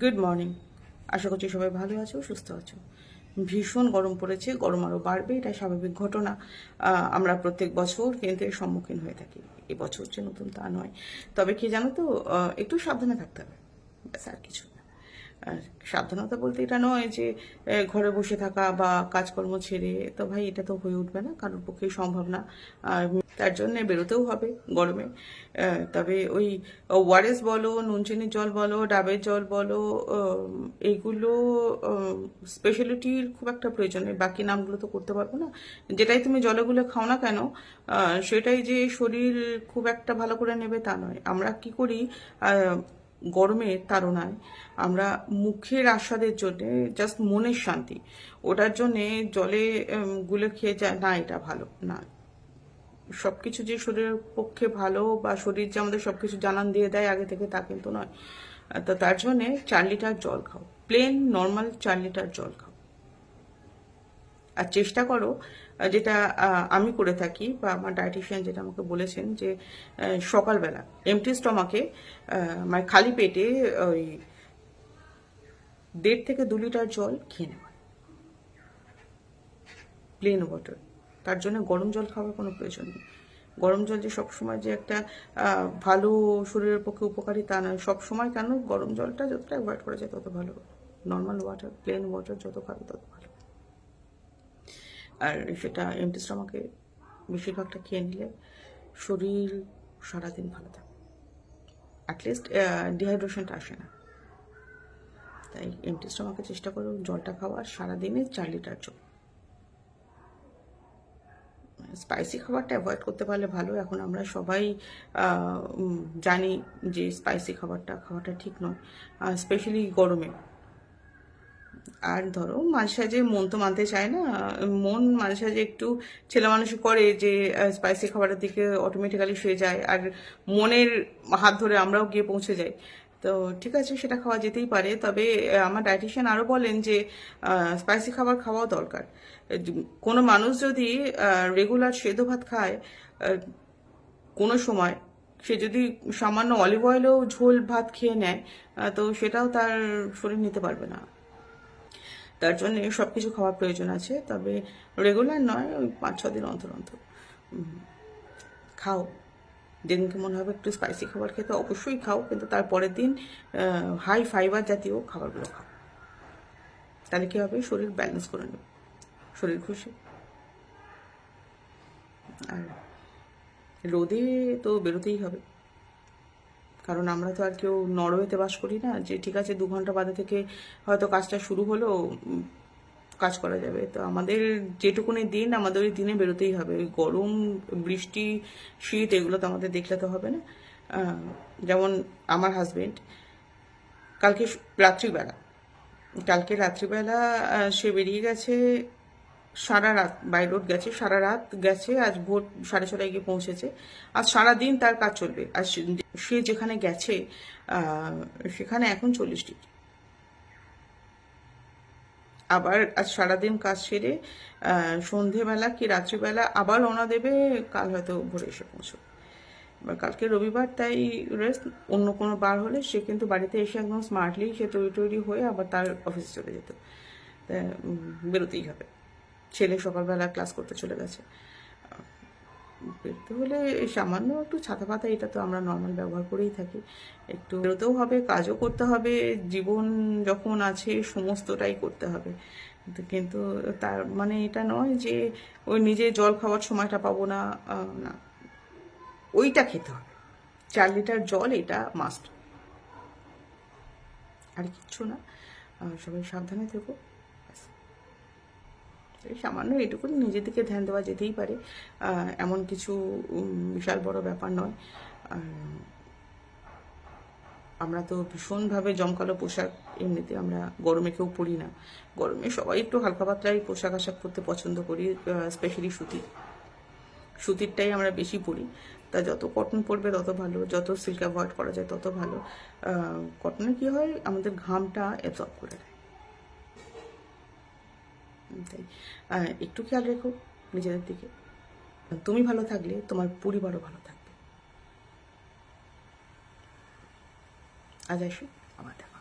Good morning আশা করছি সবাই ভালো আছো, সুস্থ আছো। ভীষণ গরম পড়েছে, গরম আরও বাড়বে এটা স্বাভাবিক ঘটনা। আমরা প্রত্যেক বছর কিন্তু এর সম্মুখীন হয়ে থাকি। এবছর যে নতুন তা নয়। তবে কি জানো তো একটু সাবধানে থাকতে হবে। ব্যাস, আর কিছু না। সাবধানতা বলতে এটা নয় যে ঘরে বসে থাকা বা কাজকর্ম ছেড়ে, তো ভাই এটা তো হয়ে উঠবে না, কারোর পক্ষে সম্ভব না। তার জন্য বেরোতেও হবে গরমে। তবে ওই ওয়ারেস বলো নুন চিনির জল বলো, ডাবের জল বলো এইগুলো স্পেশালিটির খুব একটা প্রয়োজন নেই। বাকি নামগুলো তো করতে পারব না। যেটাই তুমি জলেগুলো খাও না কেন সেটাই যে শরীর খুব একটা ভালো করে নেবে তা নয়। আমরা কি করি গরমের তাড়নায়। আমরা মুখের আস্বাদের জন্যে জাস্ট মনের শান্তি। ওটার জন্যে জলে গুলে খেয়ে যায়, না, এটা ভালো, না। সব কিছু যে শরীরের পক্ষে ভালো বা শরীর যে আমাদের সব কিছু জানান দিয়ে দেয় আগে থেকে তা কিন্তু নয়। তো তার জন্যে চার লিটার জল খাও। প্লেন নর্মাল চার লিটার জল খাও। আর চেষ্টা করো যেটা আমি করে থাকি বা আমার ডায়েটিশিয়ান যেটা আমাকে বলেছেন যে সকালবেলা এমটি স্টমাকে মানে খালি পেটে ওই দেড় থেকে দু লিটার জল খেয়ে নেওয়া। প্লেন ওয়াটার তার জন্য গরম জল খাওয়ার কোনো প্রয়োজন নেই। গরম জল যে সবসময় যে একটা ভালো শরীরের পক্ষে উপকারী তা নয়। সবসময় কেন? গরম জলটা যতটা অ্যাভয়েড করা যায় তত ভালো। নর্মাল ওয়াটার প্লেন ওয়াটার যত খাবে তত ভালো। আর সেটা এমটি স্টমাকে বেশিরভাগটা খেয়ে নিলে শরীর সারাদিন ভালো থাকে। অ্যাটলিস্ট ডিহাইড্রেশনটা আসে না। তাই এমটি স্টমাকে চেষ্টা করো জলটা খাওয়ার, সারাদিনে চার লিটার জল। স্পাইসি খাবারটা অ্যাভয়েড করতে পারলে ভালো। এখন আমরা সবাই জানি যে স্পাইসি খাবারটা খাওয়াটা ঠিক নয়। স্পেশালি গরমে। আর ধরো মাঝে সাঝে মন তো মানতে চায় না, মন মাঝে সাঝে একটু ছেলে মানুষ করে যে স্পাইসি খাবারের দিকে অটোমেটিক্যালি শুয়ে যায় আর মনের হাত ধরে আমরাও গিয়ে পৌঁছে যাই। তো ঠিক আছে, সেটা খাওয়া যেতেই পারে। তবে আমার ডায়েটিশিয়ান আরও বলেন যে স্পাইসি খাবার খাওয়াও দরকার। কোনো মানুষ যদি রেগুলার সেদ্ধ ভাত খায় কোনো সময় সে যদি সামান্য অলিভ অয়েলেও ঝোল ভাত খেয়ে নেয় তো সেটাও তার শরীর নিতে পারবে না। তার জন্য সব কিছু খাওয়ার প্রয়োজন আছে, তবে রেগুলার নয়, ওই পাঁচ, ছ দিন অন্তর অন্তর। খাও। যেদিনকে মনে হবে একটু স্পাইসি খাবার খেতে, অবশ্যই খাও, কিন্তু তার পরের দিন হাই ফাইবার জাতীয় খাবারগুলো খাও। তাহলে কী হবে? শরীর ব্যালেন্স করে নেবে। শরীর খুশি। আর রোদে তো বেরোতেই হবে। কারণ আমরা তো আর কেউ নরওয়েতে বাস করি না, যে ঠিক আছে দু ঘণ্টা বাদে থেকে হয়তো কাজটা শুরু হলো, কাজ করা যাবে। তো আমাদের যেটুকুনি দিন, আমাদের ওই দিনে বেরোতেই হবে। ওই গরম, বৃষ্টি, শীত, এগুলো তো আমাদের দেখলে তো হবে না। যেমন আমার হাজবেন্ড কালকে রাত্রিবেলা কালকে রাত্রিবেলা সে বেরিয়ে গেছে সারা রাত বাই রোড গেছে সারা রাত গেছে, আজ ভোর সাড়ে ছটায় গিয়ে পৌঁছেছে। আজ সারা দিন তার কাজ চলবে। আর সে- যেখানে গেছে সেখানে এখন চল্লিশ ডিগ্রি। আবার আজ সারাদিন কাজ সেরে সন্ধেবেলা কি রাত্রিবেলা আবার রওনা দেবে, কাল হয়তো ভোরে এসে পৌঁছবে। এবার কালকে রবিবার তাই রেস্ট অন্য কোনো বার হলে সে কিন্তু বাড়িতে এসে একদম স্মার্টলি সে তৈরি তৈরি হয়ে আবার তার অফিসে চলে যেত। বেরোতেই হবে। ছেলে সকালবেলা ক্লাস করতে চলে গেছে। বেরোতে হলে সামান্য একটু ছাতা পাতা, এটা তো আমরা নর্মাল ব্যবহার করেই থাকি। একটু বেরোতেও হবে, কাজও করতে হবে, জীবন যখন আছে সমস্তটাই করতে হবে। কিন্তু- তার মানে এটা নয় যে ওই নিজে জল খাওয়ার সময়টা পাবো না না। ওইটা খেতে হবে। চার লিটার জল এটা মাস্ট আর কিচ্ছু না। সবাই সাবধানে থেকো। সামান্য এটুকু নিজের দিকে ধ্যান দেওয়া যেতেই পারে। এমন কিছু বিশাল বড় ব্যাপার নয়। আমরা তো ভীষণভাবে জমকালো পোশাক এমনিতে আমরা গরমে কেউ পরি না। গরমে সবাই একটু হালকা পাতলাই পোশাক আশাক পরতে পছন্দ করি স্পেশালি সুতি। সুতিরটাই আমরা বেশি পরি। তা যত কটন পরবে তত ভালো, যত সিল্ক অ্যাভয়েড করা যায় তত ভালো। কটনে কি হয়, আমাদের ঘামটা অ্যাবজর্ব করে দেয়। তাই। একটু খেয়াল রেখো নিজেদের দিকে। তুমি ভালো থাকলে তোমার পরিবারও ভালো থাকবে। আজ আসি, আবার দেখা